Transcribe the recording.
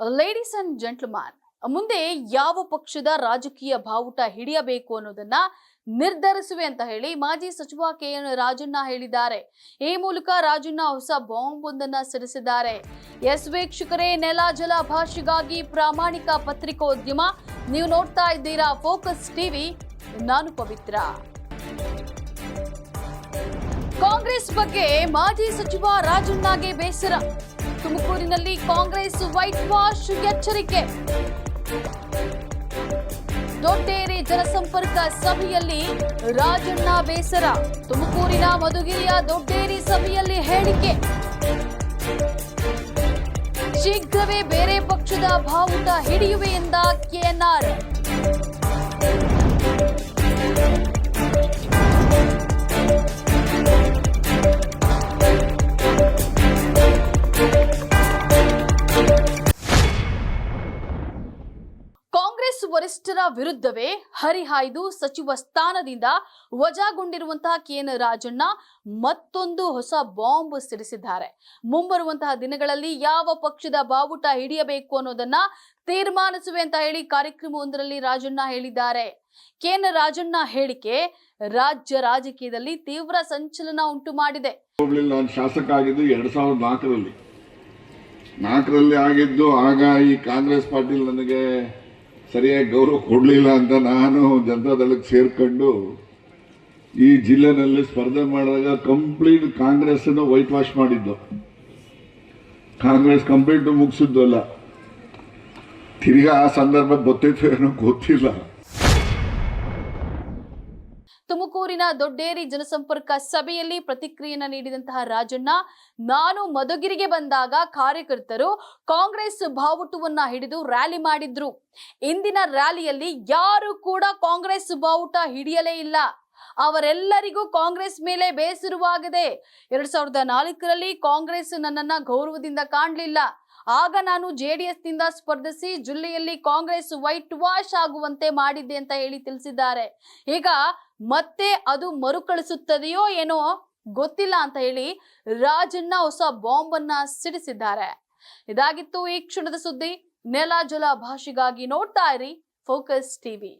Ladies and gentleman ಮುಂದೆ ಯಾವ ಪಕ್ಷದ ರಾಜಕೀಯ ಬಾವುಟ ಹಿಡಿಯಬೇಕು ಅನ್ನೋದನ್ನ ನಿರ್ಧರಿಸುವೆ ಅಂತ ಹೇಳಿ ಮಾಜಿ ಸಚಿವ ಕೆ ಎನ್ ರಾಜಣ್ಣ ಹೇಳಿದ್ದಾರೆ. ಈ ಮೂಲಕ ರಾಜಣ್ಣ ಹೊಸ ಬಾಂಬ್ ಒಂದನ್ನ ಸಿಡಿಸಿದ್ದಾರೆ ಎಸ್ ವೀಕ್ಷಕರೇ, ನೆಲ ಜಲ ಭಾಷೆಗಾಗಿ ಪ್ರಾಮಾಣಿಕ ಪತ್ರಿಕೋದ್ಯಮ. ನೀವು ನೋಡ್ತಾ ಇದ್ದೀರಾ ಫೋಕಸ್ ಟಿವಿ ನಾನು ಪವಿತ್ರ. ಕಾಂಗ್ರೆಸ್ ಬಗ್ಗೆ ಮಾಜಿ ಸಚಿವ ರಾಜಣ್ಣಗೆ ಬೇಸರ. ತುಮಕೂರಿನಲ್ಲಿ ಕಾಂಗ್ರೆಸ್ ವೈಟ್ ವಾಶ್ ಎಚ್ಚರಿಕೆ. ದೊಡ್ಡೇರಿ ಜನಸಂಪರ್ಕ ಸಭೆಯಲ್ಲಿ ರಾಜಣ್ಣ ಬೇಸರ. ತುಮಕೂರಿನ ಮಧುಗಿರಿಯ ದೊಡ್ಡೇರಿ ಸಭೆಯಲ್ಲಿ ಹೇಳಿಕೆ. ಶೀಘ್ರವೇ ಬೇರೆ ಪಕ್ಷದ ಬಾವುಟ ಹಿಡಿಯುವೆ ಎಂದ ಕೆಎನ್ಆರ್ ಕಾಂಗ್ರೆಸ್ ವರಿಷ್ಠರ ವಿರುದ್ಧವೇ ಹರಿಹಾಯ್ದು ಸಚಿವ ಸ್ಥಾನದಿಂದ ವಜಾಗೊಂಡಿರುವಂತಹ ಕೆಎನ್ ರಾಜಣ್ಣ ಮತ್ತೊಂದು ಹೊಸ ಬಾಂಬ್ ಸಿಡಿಸಿದ್ದಾರೆ. ಮುಂಬರುವಂತಹ ದಿನಗಳಲ್ಲಿ ಯಾವ ಪಕ್ಷದ ಬಾವುಟ ಹಿಡಿಯಬೇಕು ಅನ್ನೋದನ್ನ ತೀರ್ಮಾನಿಸುವೆ ಅಂತ ಹೇಳಿ ಕಾರ್ಯಕ್ರಮವೊಂದರಲ್ಲಿ ರಾಜಣ್ಣ ಹೇಳಿದ್ದಾರೆ. ಕೆಎನ್ ರಾಜಣ್ಣ ಹೇಳಿಕೆ, ರಾಜ್ಯ ರಾಜಕೀಯದಲ್ಲಿ ತೀವ್ರ ಸಂಚಲನ ಉಂಟು ಮಾಡಿದೆ. ಶಾಸಕ ಆಗಿದ್ದು ಎರಡ್ ಸಾವಿರದ ನಾಲ್ಕರಲ್ಲಿ. ನಾಲ್ಕರಲ್ಲಿ ಆಗಿದ್ದು ಆಗ ಈ ಕಾಂಗ್ರೆಸ್ ಪಾರ್ಟಿ ನನಗೆ ಸರಿಯಾಗಿ ಗೌರವ ಕೊಡಲಿಲ್ಲ ಅಂತ ನಾನು ಜನತಾದಳಕ್ಕೆ ಸೇರ್ಕೊಂಡು ಈ ಜಿಲ್ಲೆನಲ್ಲಿ ಸ್ಪರ್ಧೆ ಮಾಡಿದಾಗ ಕಂಪ್ಲೀಟ್ ಕಾಂಗ್ರೆಸ್ ಅನ್ನು ವೈಟ್ ವಾಶ್ ಮಾಡಿದ್ದು. ಕಾಂಗ್ರೆಸ್ ಕಂಪ್ಲೀಟ್ ಮುಗಿಸಿದ್ದು ಅಲ್ಲ. ತಿರ್ಗಾ ಆ ಸಂದರ್ಭ ಗೊತ್ತಿತ್ತು ಏನೋ ಗೊತ್ತಿಲ್ಲ. ತುಮಕೂರಿನ ದೊಡ್ಡೇರಿ ಜನಸಂಪರ್ಕ ಸಭೆಯಲ್ಲಿ ಪ್ರತಿಕ್ರಿಯೆಯನ್ನು ನೀಡಿದಂತಹ ರಾಜಣ್ಣ, ನಾನು ಮಧುಗಿರಿಗೆ ಬಂದಾಗ ಕಾರ್ಯಕರ್ತರು ಕಾಂಗ್ರೆಸ್ ಬಾವುಟವನ್ನ ಹಿಡಿದು ರ್ಯಾಲಿ ಮಾಡಿದ್ರು. ಇಂದಿನ ರ್ಯಾಲಿಯಲ್ಲಿ ಯಾರು ಕೂಡ ಕಾಂಗ್ರೆಸ್ ಬಾವುಟ ಹಿಡಿಯಲೇ ಇಲ್ಲ. ಅವರೆಲ್ಲರಿಗೂ ಕಾಂಗ್ರೆಸ್ ಮೇಲೆ ಬೇಸರವಾಗಿದೆ. ಎರಡ್ ಸಾವಿರದ ನಾಲ್ಕರಲ್ಲಿ ಕಾಂಗ್ರೆಸ್ ನನ್ನನ್ನ ಗೌರವದಿಂದ ಕಾಣಲಿಲ್ಲ. ಆಗ ನಾನು ಜೆಡಿಎಸ್ನಿಂದ ಸ್ಪರ್ಧಿಸಿ ಜಿಲ್ಲೆಯಲ್ಲಿ ಕಾಂಗ್ರೆಸ್ ವೈಟ್ ವಾಶ್ ಆಗುವಂತೆ ಮಾಡಿದ್ದೆ ಅಂತ ಹೇಳಿ ತಿಳಿಸಿದ್ದಾರೆ. ಈಗ ಮತ್ತೆ ಅದು ಮರುಕಳಿಸುತ್ತದೆಯೋ ಏನೋ ಗೊತ್ತಿಲ್ಲ ಅಂತ ಹೇಳಿ ರಾಜಣ್ಣ ಹೊಸ ಬಾಂಬ್ ಅನ್ನ ಸಿಡಿಸಿದ್ದಾರೆ. ಇದಾಗಿತ್ತು ಈ ಕ್ಷಣದ ಸುದ್ದಿ. ನೆಲ ಜಲ ಭಾಷೆಗಾಗಿ ನೋಡ್ತಾ ಇರಿ. Focus TV.